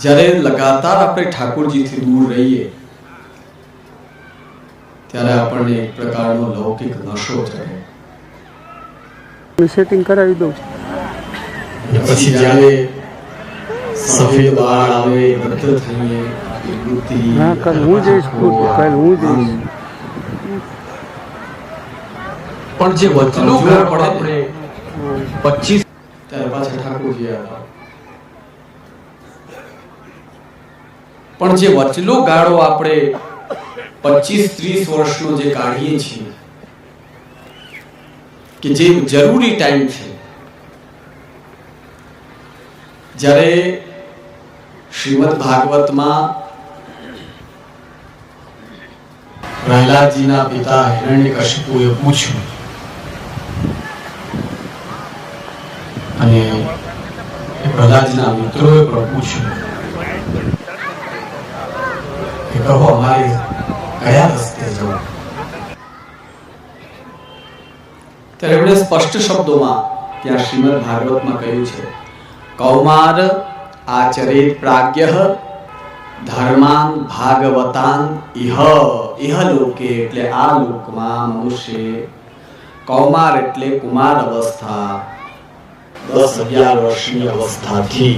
જ્યારે લગાતાર આપણે ઠાકોરજીથી દૂર રહીએ ત્યારે આપણને એક પ્રકારનો લૌકિક નશો ચડે સેટિંગ કરાવી દઉં પછી જ્યારે સફેદ વાળ આવે વૃદ્ધ થઈએ હા કાલ હું જઈશ કાલ હું જઈશ. પણ જે વચલો પડે આપણે પચીસ ત્યારે પાછા ઠાકોરજી આવ્યા. પણ જે વચલો ગાળો આપણે પચીસ ત્રીસ વર્ષનો જે કાઢીએ છીએ, કે જે જરૂરી ટાઈમ છે, જ્યારે શ્રીમદ ભાગવતમાં પ્રહલાદજીના પિતા હિરણ્યકશિપુએ પૂછ્યું અને પ્રહલાદજીના મિત્રોએ પણ પૂછ્યું કહો અમારે કયા રસ્તે જવું ત્યારે એમણે સ્પષ્ટ શબ્દોમાં ત્યાં શ્રીમદ ભાગવતમાં કહ્યું છે, કૌમાર આચરિત પ્રાજ્ઞ, ધર્માન ભાગવતાન ઇહ ઇહ લોકે એટલે આ લોકમાં મનુષ્ય. કૌમાર એટલે કુમાર અવસ્થા, દસ અગિયાર વર્ષની અવસ્થાથી.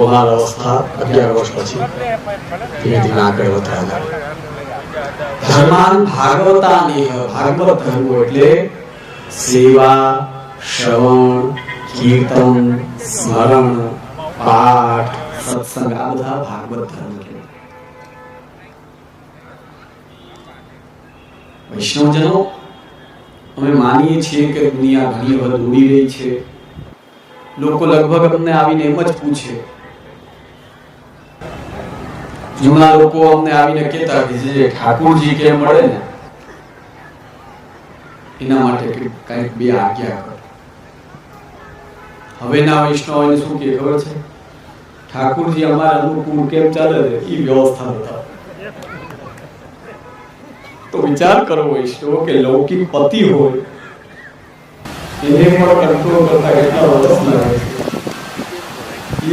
કૌમાર અવસ્થા અગિયાર વર્ષ પછી ધીમે ધીમે આગળ વધતા ધર્માન ભાગવતા ભાગવત ધર્મ એટલે સેવા, શ્રવણ, કીર્તન, સ્મરણ, પાઠ, સત્સંગ, આ બધા ભાગવત ધર્મ વૈષ્ણવજનો, અમે માનીએ છીએ કે દુનિયા ઘણી વખત ઉડી રહી છે. લોકો લગભગ અમને આવીને એમ જ પૂછે જૂના લોકો અમને આવીને કહેતા કે જે ઠાકોરજી કે મળે ને, એના માટે કંઈક બે આજ્ઞા કરો. હવેના વૈષ્ણવોને શું કે ખબર છે? ઠાકોરજી અમારા અનુકૂળ કેમ ચાલે છે? એ વ્યવસ્થા બતાવો તો વિચાર કરો વૈષ્ણવ કે લૌકિક પતિ હોય, એને પણ કંટ્રોલ કરતા કેટલા વર્ષ લાગે છે?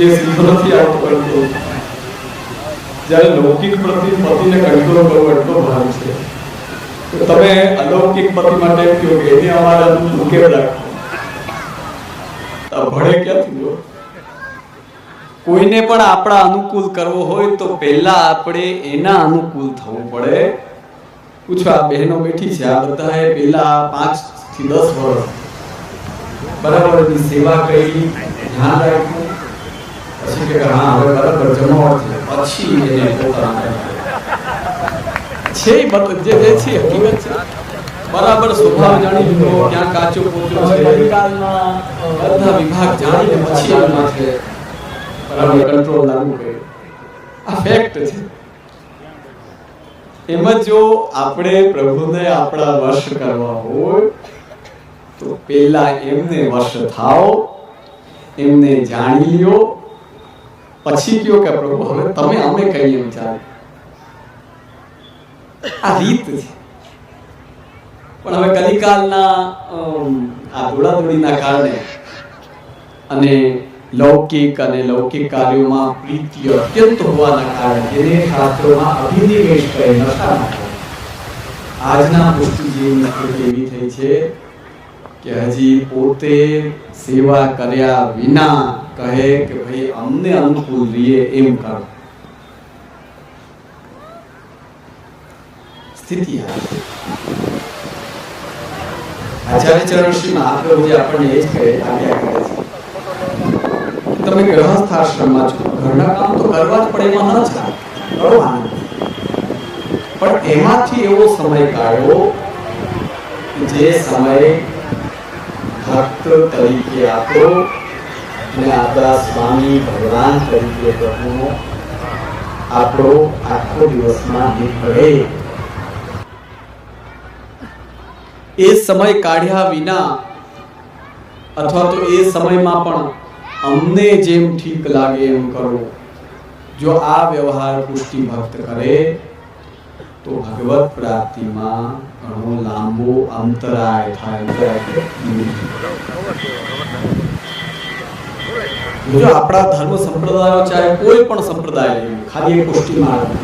એ સીધો નથી આવતો કંટ્રોલ જ્યારે લૌકિક પ્રતિ પતિને કંટ્રોલ કરવો એટલો ભાર છે. તમે અલૌકિક પતિ માટે કહો કે એને અનુકૂળ રાખો. ભળે ક્યાંથી લો કોઈને પણ આપણા અનુકૂળ કરવો હોય તો પહેલા આપણે એના અનુકૂળ થવું પડે. પૂછો, આ બહેનો બેઠી છે, આ બધાએ પહેલા પાંચથી દસ વર્ષ બરાબર સેવા કરી ધ્યાન રાખ્યું. પછી કે હા હવે બરાબર જમાવટ છે પછી એને પોતાના છે જે જે છે હકીકત છે. બરાબર સ્વભાવ જાણી લીધો ક્યાં કાચો પોચો છે. બધા વિભાગ જાણીને પછી એમાં છે. બરાબર કંટ્રોલ લાગુ કર્યો આ ફેક્ટ છે. એમાં જો આપણે પ્રભુને આપણા વશ કરવા હોય તો પેલા એમને વશ થાઓ એમને જાણી લ્યો પછી કયો કે પ્રભુ? હવે તમે અમે કહીએ એમ આ રીત છે. પણ હવે કલિકાલના આ દોડાદોડીના કારણે અને લૌકિક અને લૌકિક કાર્યોમાં પ્રીતિ અત્યંત હોવાના કારણે જેને શાસ્ત્રોમાં અભિનિવેશ કહે નશામાં આજના પુષ્ટિજીવની સ્થિતિ એવી થઈ છે કે હજી પોતે સેવા કર્યા વિના કહે કે ભાઈ અમને અનુકૂળ રહીએ એમ કરો સ્થિતિ આચાર્ય ચરણ શ્રી મહાપ્રભુજી આપણને એ જ કહે આજ્ઞા કરે છે. તમે ગ્રહસ્થ આશ્રમમાં છો, ઘરના કામ તો કરવા જ પડે એમાં ન થાય. કરો આનંદ. પણ એમાંથી એવો સમય કાઢો જે સમય ભક્ત તરીકે આપો અને આપણા સ્વામી ભગવાન તરીકે પ્રભુનો આપણો આખો દિવસમાં નીકળે એ સમય કાઢ્યા વિના અથવા તો એ સમયમાં પણ અમને જેમ ઠીક લાગે એમ કરો. જો આ વ્યવહાર પુષ્ટિ ભક્ત કરે, તો ભગવત પ્રાપ્તિમાં ઘણો લાંબો અંતરાય થાય. અંતરાય. જો આપણા ધર્મ સંપ્રદાયો ચાહે કોઈ પણ સંપ્રદાય ખાલી એક ગોષ્ઠીમાં આવે.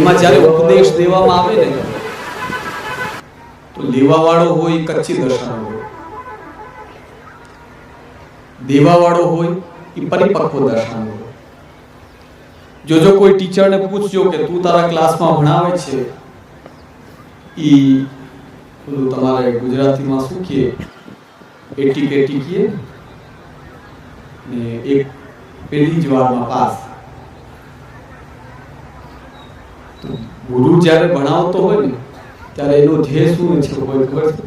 એમાં જ્યારે ઉપદેશ દેવામાં આવે ને, તો લેવાવાળો હોય કચ્છી દર્શન હોય. દેવાવાળો હોય એ પરિપક્વ દર્શન જો જો કોઈ ટીચરને પૂછજો કે તું તારા ક્લાસમાં ભણાવે છે? ઈ તમારે ગુજરાતીમાં શું કહે? એટી કેટી કહે? ને એક પેલી જ વારમાં પાસ. ગુરુ જ્યારે ભણાવતો હોય ને, ત્યારે એનો ધ્યેય શું છે ખબર છે?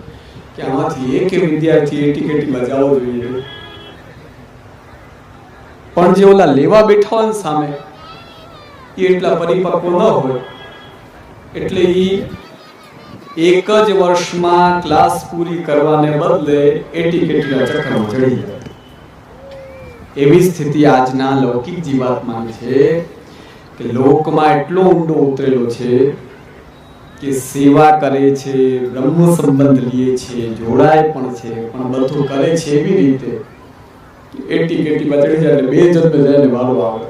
કે આમાંથી એક વિદ્યાર્થી એટી કેટી બજાવવો જોઈએ. પણ જે ઓલા લેવા બેઠા હોય સામે, એ એટલા પરિપક્વ ન હોય. એટલે ઈ એક જ વર્ષમાં ક્લાસ પૂરી કરવાને બદલે એટી કેટીના ચક્કરમાં ચડી જાય. એવી સ્થિતિ આજના લૌકિક જીવાત્માની છે કે લોકમાં એટલો ઊંડો ઉતરેલો છે કે સેવા કરે છે બ્રહ્મ સંબંધ લે છે, જોડાય પણ છે, પણ બધું કરે છે એવી રીતે એટી કેટી બચડી જાય બે જન્મે જાય વારો આવે.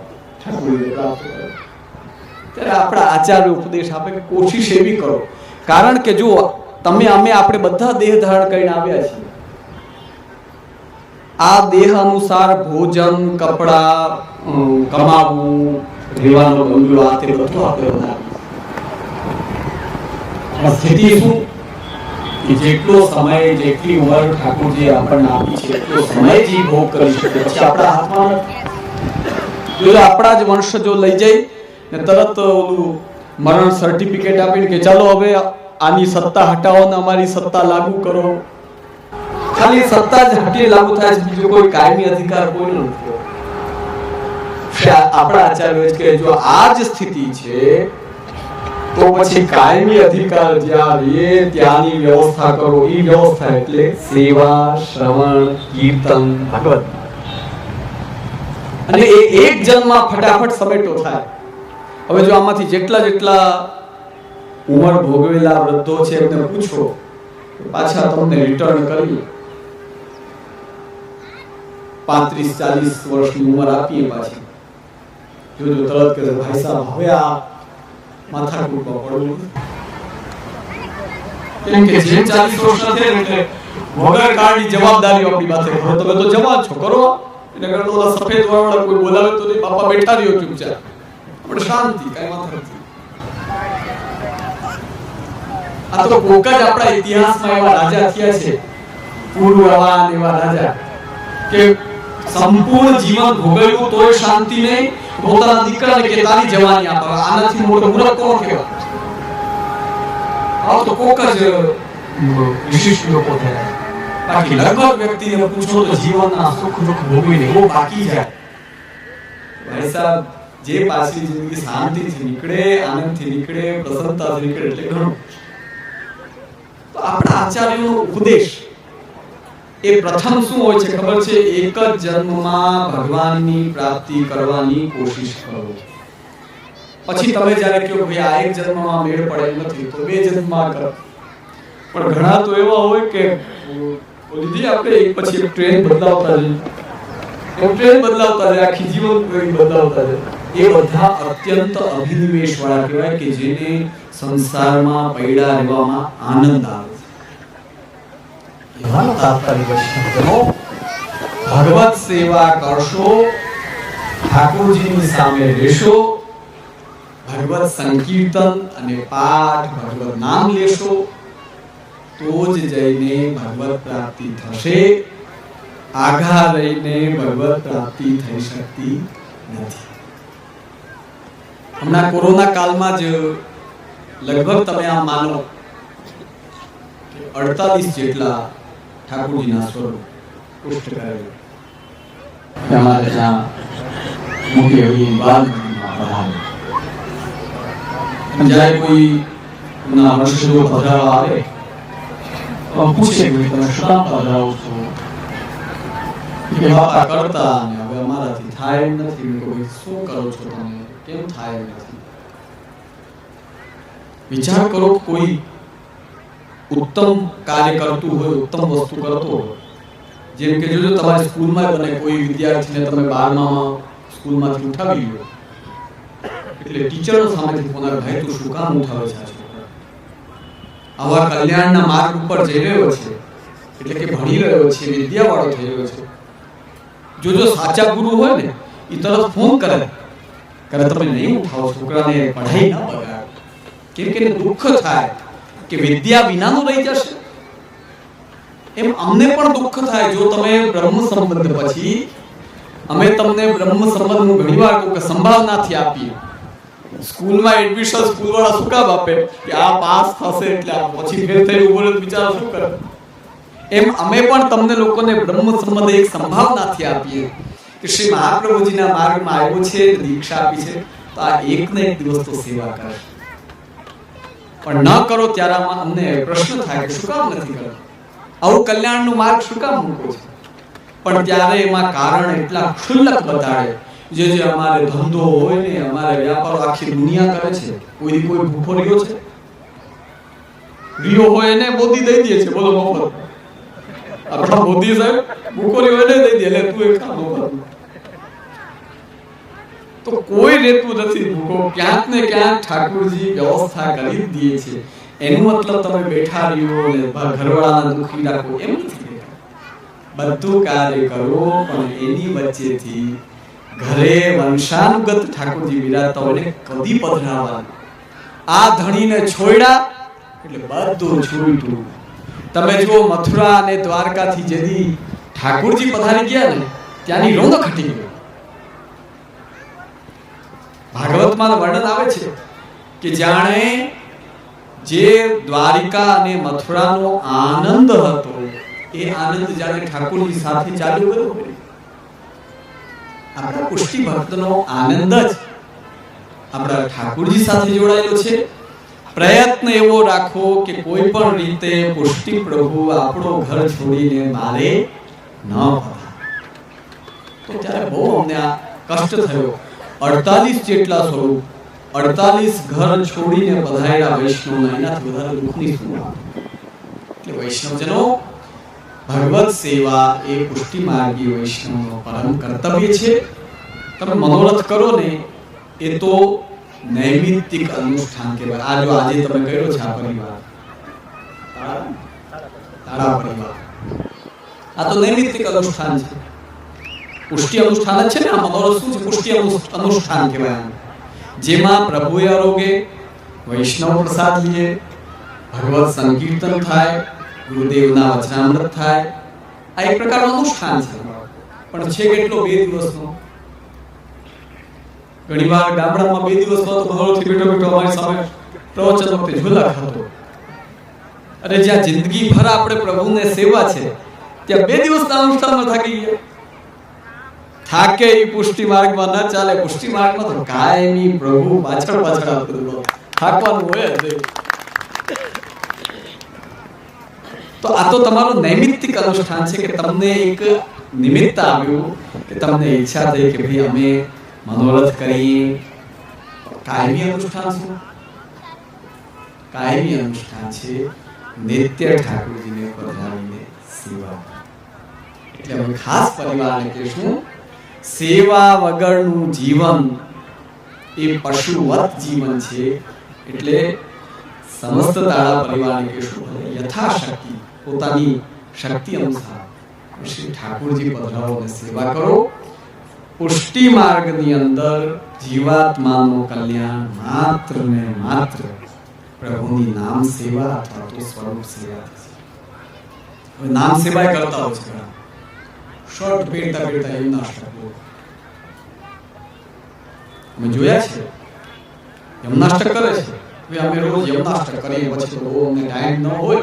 ત્યારે આપણા આચાર્ય ઉપદેશ આપે કે કોશિશ એવી કરો. કારણ કે જો તમે અમે આપણે બધા દેહ ધારણ કરીને આવ્યા છીએ. આ દેહ અનુસાર ભોજન, કપડા કમાવું રહેવાનો બંગલો આ તે બધું. આપણે બનાવીએ સ્થિતિ શું? કે જેટલો સમય, જેટલી ઉંમર ઠાકોરજી આપણને આપી છે, એટલો સમય જ ભોગ કરી શકે. પછી આપણા હાથમાં જો આપણા જ વંશજો લઈ જાય ને તરત ઓલું મરણ સર્ટિફિકેટ આપીને કે ચાલો હવે આની સત્તા હટાવો ને અમારી સત્તા લાગુ કરો. ખાલી સત્તા જ હટી લાગુ થાય છે, બીજો કોઈ કાયમી અધિકાર કોઈનો નથી આપણા આચાર્ય કે જો આ જ સ્થિતિ છે, તો પછી કાયમી અધિકાર જ્યાં રે ત્યાંની વ્યવસ્થા કરો. એ વ્યવસ્થા એટલે સેવા, શ્રવણ, કીર્તન, ભગવત. અને એ એક જન્મમાં ફટાફટ સમેટો થાય. હવે જો આમાંથી જેટલા જેટલા ઉંમર ભોગવેલા વૃદ્ધો છે, એમને પૂછો, પાછા તમને રિટર્ન કરી પાંત્રીસ ચાલીસ વર્ષની ઉંમર આપીએ પાછી. જોજો તરત કે ભાઈ સાહેબ, હવે આ માથાકૂટમાં પડવું તો જવાન છો, કરો. એટલે આપણા ઇતિહાસમાં એવા રાજા થયા છે. પૂર્વ એવા રાજા. કે સંપૂર્ણ જીવન ભોગવ્યું તોય શાંતિ નહીં. પોતાના દીકરાને કે તારી જવાની આપે આનાથી મોટો મૂર્ખ કોણ કહેવાય? આવો તો કોક જ વિશિષ્ટ લોકો થયા. બાકી લગભગ વ્યક્તિને પૂછો તો જીવનના સુખ દુઃખ ભોગવીને એવો બાકી જાય. ભાઈ સાહેબ, જે પાછી જિંદગી શાંતિથી નીકળે, આનંદથી નીકળે, પ્રસન્નતાથી નીકળે એટલે ઘણું. આપણા આચાર્યનો ઉપદેશ એ પ્રથમ શું હોય છે ખબર છે? એક જ જન્મમાં ભગવાનની પ્રાપ્તિ કરવાની કોશિશ કરો. પછી તમે જ્યારે કહો ભાઈ આ એક જન્મમાં મેળ પડે નથી, તો બે જન્મમાં કરો. પણ ઘણા તો એવા હોય કે દીદી, આપણે એક પછી એક ટ્રેન બદલાવતા જઈએ. ટ્રેન બદલાવતા જાય, આખી જીવન બદલાવતા જાય. એ બધા અત્યંત અભિનિવેશ વાળા કહેવાય કે જેને સંસારમાં પૈડા રહેવામાં આનંદ આવે. એવાનો તાત્કાલિક વૈષ્ણવજનો ભગવત સેવા કરશો, ઠાકોરજીની સામે રહેશો ભગવત સંકીર્તન અને પાઠ ભગવત નામ લેશો, તો જ જઈને ભગવત પ્રાપ્તિ થશે. આઘા રહીને ભગવત પ્રાપ્તિ થઈ શકતી નથી. હમણાં કોરોના કાળમાં જ લગભગ તમે આ માનો અડતાલીસ જેટલા ઠાકોરજીના સ્વરૂપ કોઈ કરતા અને થાય નથી. કહ્યું, શું કરો છો થાય નથી? વિચાર કરો કોઈ ઉત્તમ કાર્ય કરતું હોય, ઉત્તમ વસ્તુ કરતો હોય. જેમ કે જોજો, તમારી સ્કૂલમાં બને કોઈ વિદ્યાર્થીને તમે બારમામાં સ્કૂલમાંથી ઉઠાવી લો એટલે ટીચરો સામેથી પોતાના ભાઈ, તું શું કામ ઉઠાવે છે આવા કલ્યાણના માર્ગ ઉપર જઈ રહ્યો છે. એટલે કે ભણી રહ્યો છે, વિદ્યાવાળો થઈ રહ્યો છે. જોજો, સાચા ગુરુ હોય ને એ તરત ફોન કરે. કરે તમે નહીં ઉઠાવો, છોકરાને પઢાઈ ના બગાડ કેમ કે દુઃખ થાય. કે વિદ્યા વિનાનું રહી જશે. એમ અમને પણ દુઃખ થાય જો તમે બ્રહ્મ સંબંધ પછી અમે તમને બ્રહ્મ સંબંધનું ઘણીવાર કહું સંભાવનાથી આપીએ. સ્કૂલમાં એડમિશન સ્કૂલવાળા શું કામ આપે? કે આ પાસ થશે એટલે પછી ફેર થઈ ઊભો બિચારો શું કરે? એમ અમે પણ તમને લોકોને બ્રહ્મ સંબંધ એક સંભાવનાથી આપીએ. કે શ્રી મહાપ્રભુજીના માર્ગમાં આવ્યો છે, દીક્ષા આપી છે, તો આ એક ને એક દિવસ તો સેવા કરે. પણ ન કરો ત્યારે અમને પ્રશ્ન થાય કે શું કામ નથી કરતો? આવું કલ્યાણનું માર્ગ શું કામ મૂકો છે? પણ ત્યારે એમાં કારણ એટલા ક્ષુલ્લક બતાડે, જે જે અમારે ધંધો હોય ને, અમારે વ્યાપારો આખી દુનિયા કરે છે કોઈ કોઈ ભૂખો રહ્યો છે? રિયો હોય એને મોદી દઈ દે છે, બોલો મફત. આપણા મોદી સાહેબ, ભૂખો રહ્યો એને દઈ દે, એટલે તું એક કામ મફત. તો કોઈ રહેતું નથી. ભૂખો ક્યાંક ને ક્યાંક ઠાકોરજી વ્યવસ્થા કરી દે છે. એનો મતલબ તમે બેઠા રહ્યો ને ઘરવાળાને દુખી રાખો એમ નથી બધું કાર્ય કરો, પણ એની વચ્ચેથી ઘરે વંશાનુગત ઠાકોરજી વિરાજતા હોય કદી પધરાવાનું આ ધણીને છોડ્યા એટલે બધું છૂટ્યું તમે જો મથુરા અને દ્વારકાથી જેથી ઠાકોરજી પધારી ગયા ને, ત્યાંની રોનક ખટી ગઈ. ભાગવતમાં વર્ણન આવે છે કે જાણે જે દ્વારિકા અને મથુરાનો આનંદ હતો, એ આનંદ જાણે ઠાકોરની સાથે ચાલુ ગયો આપણા પુષ્ટિ ભક્તનો આનંદ જ આપણા ઠાકોરજી સાથે જોડાયેલો છે. પ્રયત્ન એવો રાખો કે કોઈ પણ રીતે પુષ્ટિ પ્રભુ આપણો ઘર છોડીને મારે ન. તો ત્યારે બહુ અમને આ કષ્ટ થયો. અડતાલીસ જેટલા સ્વરૂપ, અડતાલીસ ઘર છોડીને પધારેલા વૈષ્ણવના એનાથી વધારે દુઃખની શું વૈષ્ણવજનો, ભગવત સેવા એ પુષ્ટિ માર્ગી વૈષ્ણવનો પરમ કર્તવ્ય છે. તમે મનોરથ કરો ને, એ તો નૈમિત્તિક અનુષ્ઠાન કહેવાય. આ જો આજે તમે કર્યો છે આ પરિવાર? તારા પરિવાર. આ તો નૈમિત્તિક અનુષ્ઠાન છે. પુષ્ટિ અનુષ્ઠાન છે ને આ મનોરથ શું છે? પુષ્ટિ અનુષ્ઠાન કહેવાય. જેમાં પ્રભુએ આરોગે, વૈષ્ણવ પ્રસાદ લીએ, ભગવત સંકીર્તન થાય, ગુરુદેવના વચનામૃત થાય, આ એક પ્રકારનું અનુષ્ઠાન છે. પણ છે કેટલો? બે દિવસનો. ઘણીવાર ગામડામાં બે દિવસ તો ભગવતથી બેઠો બેઠો અમારી સામે પ્રવચન વખતે ઝોલા ખાતો. અને જ્યાં જિંદગી ભર આપણે પ્રભુને સેવા છે, ત્યાં બે દિવસના અનુષ્ઠાનમાં થાકી ગયા. થાકે એ પુષ્ટિ માર્ગમાં ન ચાલે. પુષ્ટિ માર્ગમાં તો કાયમી પ્રભુ. પાછળ પાછળ આવતું થાકવાનું હોય તો આ તો તમારું નૈમિત્તિક અનુષ્ઠાન છે કે તમને એક નિમિત્ત આવ્યું કે તમને ઈચ્છા થઈ કે ભાઈ અમે મનોરથ કરીએ. કાયમી અનુષ્ઠાન શું? કાયમી અનુષ્ઠાન છે નિત્ય ઠાકોરજીને પધારીને સેવા. એટલે અમે ખાસ પરિવારને કહેશું સેવા વગરનું જીવન એ પશુવત જીવન છે. એટલે સમસ્ત તાળા પરિવારને કહેશું યથાશક્તિ, પોતાની શક્તિ અનુસાર શ્રી ઠાકોરજી પધરાવો સેવા કરો. પુષ્ટિ માર્ગની અંદર જીવાત્માનું કલ્યાણ માત્ર ને માત્ર પ્રભુની નામ સેવા અથવા તો સ્વરૂપ સેવા નામ સેવા કરતા હોય છે. શર્ટ પહેરતા પહેરતા એમના અષ્ટકો અમે જોયા છે? યમનાષ્ટક કરે છે? હવે અમે રોજ યમનાષ્ટક કરીએ પછી તો અમને ટાઈમ ન હોય.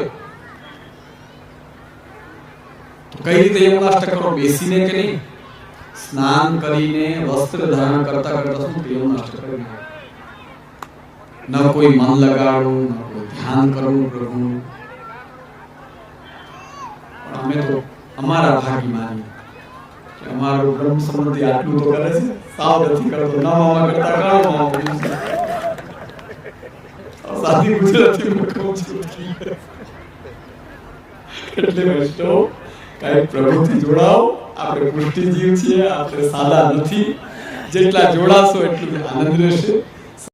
તો કઈ રીતે યમનાષ્ટક કરો? બેસીને કે નહીં? સ્નાન કરીને વસ્ત્ર ધારણ કરતા કરતા શું યમનાષ્ટક કરી ન કોઈ મન લગાડવું ન કોઈ ધ્યાન કરવું પ્રભુ અમે તો અમારા ભાગી માની કે અમારું બ્રહ્મ સંબંધી આટલું તો કરે છે. સાવ નથી કરતો. ના મામા કરતા કાળો મામા સાદી ગુજરાતી છું. એટલે વૈષ્ણવ કઈ પ્રભુથી જોડાઓ. આપણે પુષ્ટિજીવ છીએ, આપણે સાદા નથી. જેટલા જોડાશો એટલું આનંદ રહેશે.